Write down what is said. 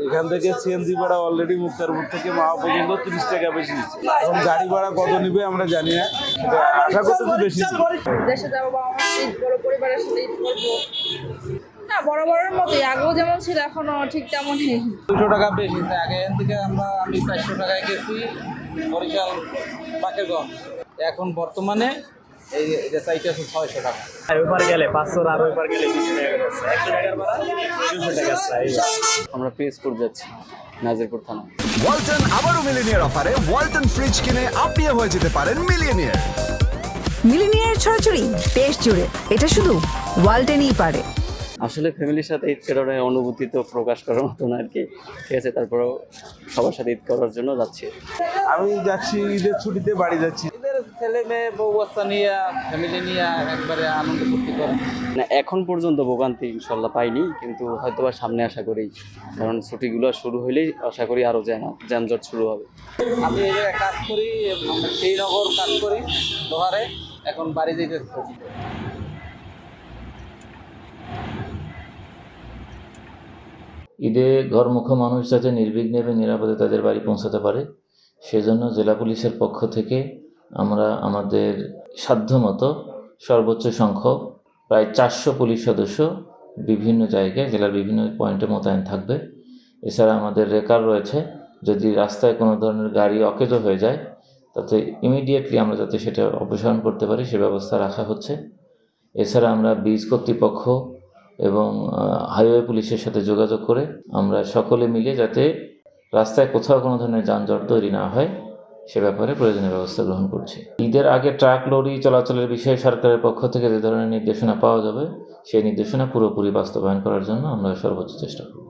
এখান থেকে সিএনজি ভাড়া অলরেডি মুক্তারপুর থেকে মা পর্যন্ত তিরিশ টাকা বেশি এখন গাড়ি ভাড়া কত নিবে আমরা জানি না। আশা করতেছি বেশি দেশে যাব করব পরিবারের সাথে না বড় বড়ের মতোই। আগেও যেমন ছিল এখনও ঠিক তেমনই। দুশো টাকা বেশি। আগে এখান থেকে আমরা আমি চারশো টাকায় গেছি বরিশাল বাকেরগঞ্জ। এখন বর্তমানে এই এটা ছয়শো টাকা। গেলে পাঁচশো আর গেলে দুশো আমরা পিএসপুর যাচ্ছি নাজিরপুর থানা। ওয়ালটন আবারও মিলিনিয়ার অফারে ওয়ালটন ফ্রিজ কিনে আপনিও হয়ে যেতে পারেন মিলিয়নিয়ার মিলিনিয়ার ছড়াছড়ি দেশ জুড়ে। এটা শুধু ওয়ালটেনই পারে। আসলে ফ্যামিলির সাথে ঈদ করার অনুভূতি তো প্রকাশ করার মতো না আর কি। ঠিক আছে তারপরেও সবার সাথে ঈদ করার জন্য যাচ্ছি। আমি যাচ্ছি ঈদের ছুটিতে বাড়ি যাচ্ছি। ছেলে মেয়ে বউ বাচ্চা নিয়ে ফ্যামিলি নিয়ে একবারে আনন্দ ফুর্তি করে। না এখন পর্যন্ত ভোগান্তি ইনশাল্লাহ পাইনি কিন্তু হয়তো বা সামনে আশা করি। কারণ ছুটিগুলো শুরু হলেই আশা করি আরও যেন যানজট শুরু হবে। আমি এই জায়গায় কাজ করি শ্রীনগর কাজ করি লোহারে এখন বাড়ি যেতে ঈদে ঘরমুখ মানুষ যাতে নির্বিঘ্নে এবং নিরাপদে তাদের বাড়ি পৌঁছাতে পারে, সেজন্য জেলা পুলিশের পক্ষ থেকে আমরা আমাদের সাধ্যমতো সর্বোচ্চ সংখ্যক প্রায় চারশো পুলিশ সদস্য বিভিন্ন জায়গায়, জেলার বিভিন্ন পয়েন্টে মোতায়েন থাকবে। এছাড়া আমাদের রেকার রয়েছে, যদি রাস্তায় কোনো ধরনের গাড়ি অকেজ হয়ে যায়, তাতে ইমিডিয়েটলি আমরা যাতে সেটা অপসারণ করতে পারি, সে ব্যবস্থা রাখা হচ্ছে। এছাড়া আমরা বীজ কর্তৃপক্ষ এবং হাইওয়ে পুলিশের সাথে যোগাযোগ করে আমরা সকলে মিলে যাতে রাস্তায় কোথাও কোনো ধরনের যানজট তৈরি না হয়, সে ব্যাপারে প্রয়োজনীয় ব্যবস্থা গ্রহণ করছি। ঈদের আগে ট্রাক লরি চলাচলের বিষয়ে সরকারের পক্ষ থেকে যে ধরনের নির্দেশনা পাওয়া যাবে, সেই নির্দেশনা পুরোপুরি বাস্তবায়ন করার জন্য আমরা সর্বোচ্চ চেষ্টা করব।